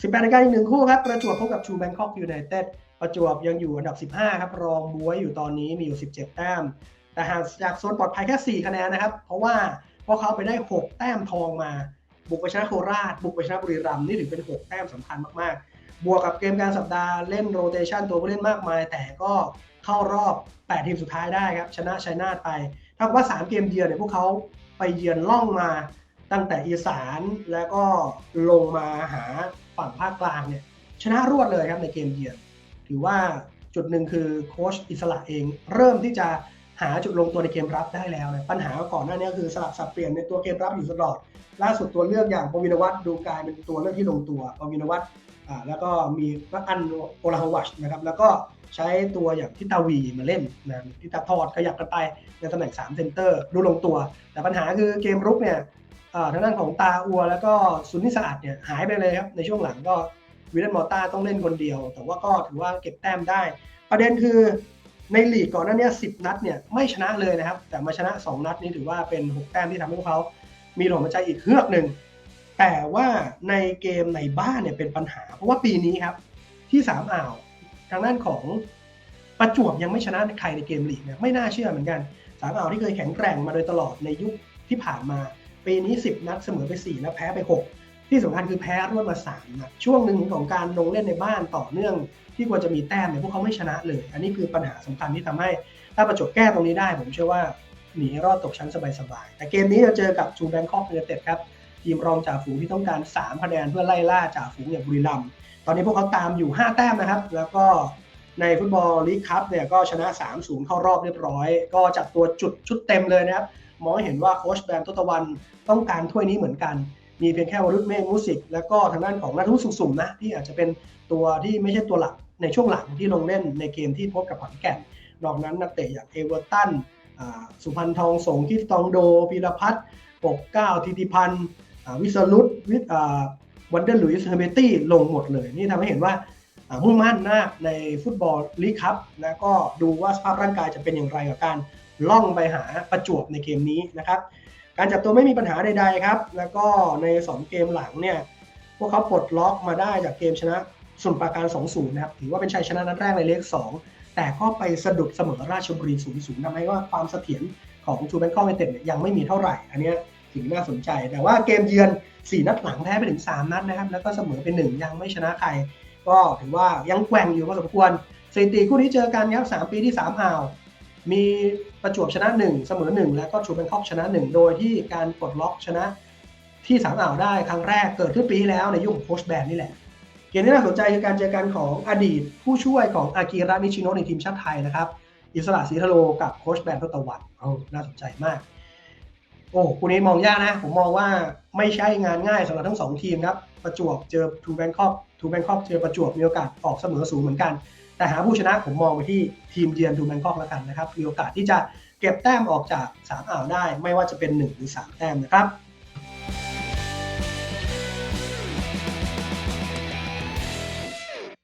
18นาฬิกาอีกหนึ่งคู่ครับ ประจวบพบกับชูแบงคอกยูไนเต็ดประจวบยังอยู่อันดับ 15 ครับ รองบวยอยู่ตอนนี้มีอยู่ 17 แต้ม แต่ห่างจากโซนปลอดภัยแค่ 4 คะแนนนะครับ เพราะว่าพวกเขาไปได้ 6 แต้มทองมา บุกไปชนะโคราช บุกไปชนะบุรีรัมย์นี่ถือเป็น 6 แต้มสำคัญมากๆ บวกกับเกมการสัปดาห์เล่นโรเตชันตัวผู้เล่นมากมาย แต่ก็เข้ารอบ 8 ทีมสุดท้ายได้ครับ ชนะชัยนาทไปถ้าว่า 3 เกมเยือนเนี่ยพวกเขาไปเยือนล่องมาตั้งแต่อีสานแล้วก็ลงมาหา ฝั่งภาคกลางเนี่ยชนะรวดเลยครับในเกมเยือนถือว่าจุดหนึ่งคือโค้ชอิสระเอง เริ่มที่จะหาจุดลงตัวในเกมรับได้แล้วนะปัญหาก่อนหน้านี้คือสลับสับเปลี่ยนในตัวเกมรับอยู่ตลอด ล่าสุดตัวเลือกอย่างปวินวัตดูกลายเป็นตัวเลือกที่ลงตัวปวินวัตแล้วก็มีวัอันโอลาฮวัชนะครับแล้วก็ใช้ตัวอย่างทิตาวีมาเล่นนะทิตาทอดขยับกันไปในตำแหน่ง3เซนเตอร์ดูลงตัว แต่ปัญหาคือเกมรุกเนี่ย ทางด้านของตาอัว แล้วก็ซุนนิสะอาดเนี่ยหายไปเลยครับในช่วงหลังก็วิลเลนมอต้าต้องเล่นคนเดียว แต่ว่าก็ถือว่าเก็บแต้มได้ ประเด็นคือในลีกก่อนหน้านี้10 นัดเนี่ยไม่ชนะเลยนะครับ แต่มาชนะ 2 นัดนี้ถือว่าเป็น 6 แต้มที่ทำให้พวกเขามีลมหายใจอีกเฮือกหนึ่งแต่ว่าในเกมในบ้านเนี่ยเป็นปัญหา เพราะว่าปีนี้ครับที่สามอ่าวทางด้านของประจวบยังไม่ชนะใครในเกมลีกเนี่ยไม่น่าเชื่อเหมือนกันสามอ่าวที่เคยแข็งแกร่งมาโดยตลอดในยุคที่ผ่านมา ปีนี้ 10 นัดเสมอไป 4 แล้วแพ้ไป 6 ที่สำคัญคือแพ้รวดมา3นัดช่วงหนึ่งของการลงเล่นในบ้านต่อเนื่อง ที่ควรจะมีแต้มเนี่ยพวกเขาไม่ชนะเลย อันนี้คือปัญหาสำคัญที่ทำให้ถ้าประจวบแก้ตรงนี้ได้ ผมเชื่อว่าหนีรอดตกชั้นสบายๆแต่เกมนี้เราเจอกับชูแบงคอกยูไนเต็ดครับทีมรองจ่าฝูงที่ต้องการ3คะแนนเพื่อไล่ล่าจ่าฝูงอย่างบุรีรัมย์ตอนนี้พวกเขาตามอยู่ 5 แต้มนะครับ แล้วก็ในฟุตบอลลีกคัพเนี่ยก็ชนะ 3-0 เข้ารอบเรียบร้อย ก็จัดตัวจุดชุดเต็มเลยนะครับ มองเห็นว่าโค้ชแบนทศตวันต้องการถ้วยนี้เหมือนกัน มีเพียงแค่วรุษเมฆมุสิก แล้วก็ทางด้านของนัทวุฒิสุขสุ่มนะที่อาจจะเป็นตัวที่ไม่ใช่ตัวหลักในช่วงหลังที่ลงเล่นในเกมที่พบกับขอนแก่นนอกนั้นนักเตะอย่างเอเวอร์ตันสุพันธ์ทองสงคิดตองโดพีรพัฒน์ปกเก้าทิติพันธ์วิสรุตวิวันเดอร์ลุยส์เฮเบตี้ลงหมดเลย นี่ทำให้เห็นว่ามุ่งมั่นนะในฟุตบอลลีกคัพแล้วก็ดูว่าสภาพร่างกายจะเป็นอย่างไรกับการ ล่องไปหาประจวบในเกมนี้นะครับการจับตัวไม่มีปัญหาใดๆครับ แล้วก็ใน 2 เกมหลังเนี่ยพวกเขาปลดล็อกมาได้จากเกมชนะสุนปราการ 2-0 นะครับ ถือว่าเป็นชัยชนะนัดแรกในเลข 2 แต่ก็ไปสะดุดเสมอราชบุรี 0-0ทำให้ว่าความเสถียรของชูแบงคอกเมเต็ดยังไม่มีเท่าไหร่ อันนี้ถึงน่าสนใจ แต่ว่าเกมเยือน 4 นัดหลังแพ้ไปถึง 3 นัดนะครับ แล้วก็เสมอไป1ยังไม่ชนะใคร ก็ถือว่ายังแกว่งอยู่พอสมควรสถิติคู่นี้เจอกันครับ3ปีที่3อ่าว มีประจวบชนะ 1 เสมอ 1 แล้วก็ชูแบงคอกชนะ 1 โดยที่การปลดล็อกชนะที่สามอ่าวได้ครั้งแรกเกิดขึ้นปีแล้วในยุคของโค้ชแบนนี่แหละ เกมที่น่าสนใจคือการเจอกันของอดีตผู้ช่วยของอากิระนิชิโนะในทีมชาติไทยนะครับ อิสระศรีทะโลกับโค้ชแบนทศตวรรษโอ้น่าสนใจมาก โอ้คู่นี้มองยากนะ ผมมองว่าไม่ใช่งานง่ายสำหรับทั้งสองทีมครับ ประจวบเจอทูแบงคอกทูแบงคอกเจอประจวบมีโอกาสออกเสมอสูงเหมือนกัน แต่หาผู้ชนะผมมองไปที่ทีมเยือนทูแมงคอกแล้วกันนะครับมีโอกาสที่จะเก็บแต้มออกจาก3อ่าวได้ ไม่ว่าจะเป็น1หรือ3แต้มนะครับ